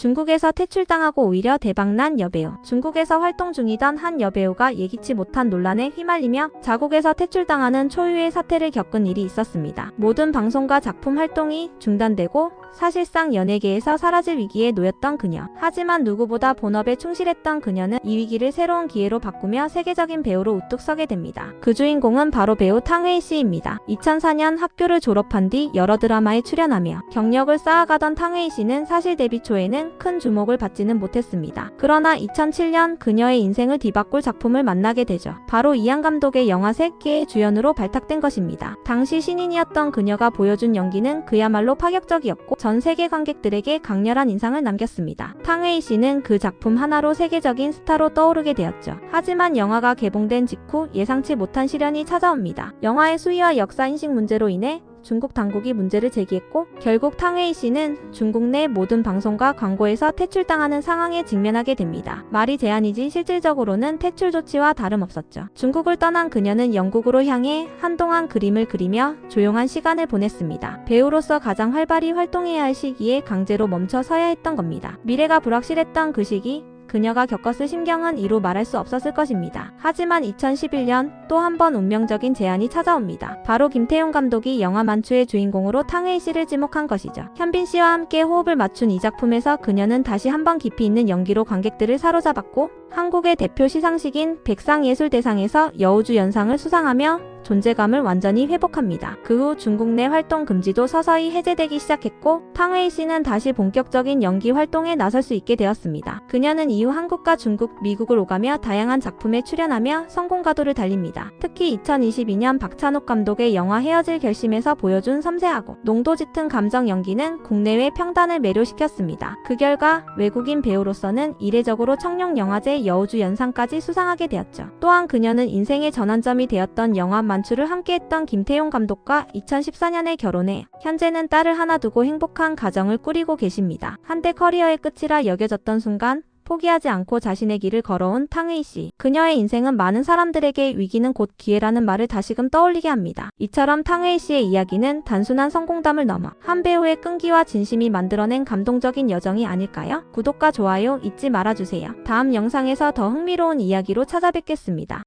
중국에서 퇴출당하고 오히려 대박난 여배우. 중국에서 활동 중이던 한 여배우가 예기치 못한 논란에 휘말리며 자국에서 퇴출당하는 초유의 사태를 겪은 일이 있었습니다. 모든 방송과 작품 활동이 중단되고 사실상 연예계에서 사라질 위기에 놓였던 그녀. 하지만 누구보다 본업에 충실했던 그녀는 이 위기를 새로운 기회로 바꾸며 세계적인 배우로 우뚝 서게 됩니다. 그 주인공은 바로 배우 탕웨이 씨입니다. 2004년 학교를 졸업한 뒤 여러 드라마에 출연하며 경력을 쌓아가던 탕웨이 씨는 사실 데뷔 초에는 큰 주목을 받지는 못했습니다. 그러나 2007년 그녀의 인생을 뒤바꿀 작품을 만나게 되죠. 바로 이안 감독의 영화 새끼의 주연으로 발탁된 것입니다. 당시 신인이었던 그녀가 보여준 연기는 그야말로 파격적이었고 전 세계 관객들에게 강렬한 인상을 남겼습니다. 탕웨이 씨는 그 작품 하나로 세계적인 스타로 떠오르게 되었죠. 하지만 영화가 개봉된 직후 예상치 못한 시련이 찾아옵니다. 영화의 수위와 역사 인식 문제로 인해 중국 당국이 문제를 제기했고 결국 탕웨이 씨는 중국 내 모든 방송과 광고에서 퇴출당하는 상황에 직면하게 됩니다. 말이 제한이지 실질적으로는 퇴출 조치와 다름없었죠. 중국을 떠난 그녀는 영국으로 향해 한동안 그림을 그리며 조용한 시간을 보냈습니다. 배우로서 가장 활발히 활동해야 할 시기에 강제로 멈춰 서야 했던 겁니다. 미래가 불확실했던 그 시기 그녀가 겪었을 심경은 이루 말할 수 없었을 것입니다. 하지만 2011년 또 한 번 운명적인 제안이 찾아옵니다. 바로 김태용 감독이 영화 만추의 주인공으로 탕웨이 씨를 지목한 것이죠. 현빈 씨와 함께 호흡을 맞춘 이 작품에서 그녀는 다시 한 번 깊이 있는 연기로 관객들을 사로잡았고 한국의 대표 시상식인 백상예술대상에서 여우주 연상을 수상하며 존재감을 완전히 회복합니다. 그 후 중국 내 활동 금지도 서서히 해제되기 시작했고 탕웨이 씨는 다시 본격적인 연기 활동에 나설 수 있게 되었습니다. 그녀는 이후 한국과 중국, 미국을 오가며 다양한 작품에 출연하며 성공 가도를 달립니다. 특히 2022년 박찬욱 감독의 영화 헤어질 결심에서 보여준 섬세하고 농도 짙은 감정 연기는 국내외 평단을 매료시켰습니다. 그 결과 외국인 배우로서는 이례적으로 청룡 영화제 여우주 연상까지 수상하게 되었죠. 또한 그녀는 인생의 전환점이 되었던 영화 만 추를 함께했던 김태용 감독과 2014년에 결혼해 현재는 딸을 하나 두고 행복한 가정을 꾸리고 계십니다. 한때 커리어의 끝이라 여겨졌던 순간 포기하지 않고 자신의 길을 걸어온 탕웨이 씨. 그녀의 인생은 많은 사람들에게 위기는 곧 기회라는 말을 다시금 떠올리게 합니다. 이처럼 탕웨이 씨의 이야기는 단순한 성공담을 넘어 한 배우의 끈기와 진심이 만들어낸 감동적인 여정이 아닐까요? 구독과 좋아요 잊지 말아주세요. 다음 영상에서 더 흥미로운 이야기로 찾아뵙겠습니다.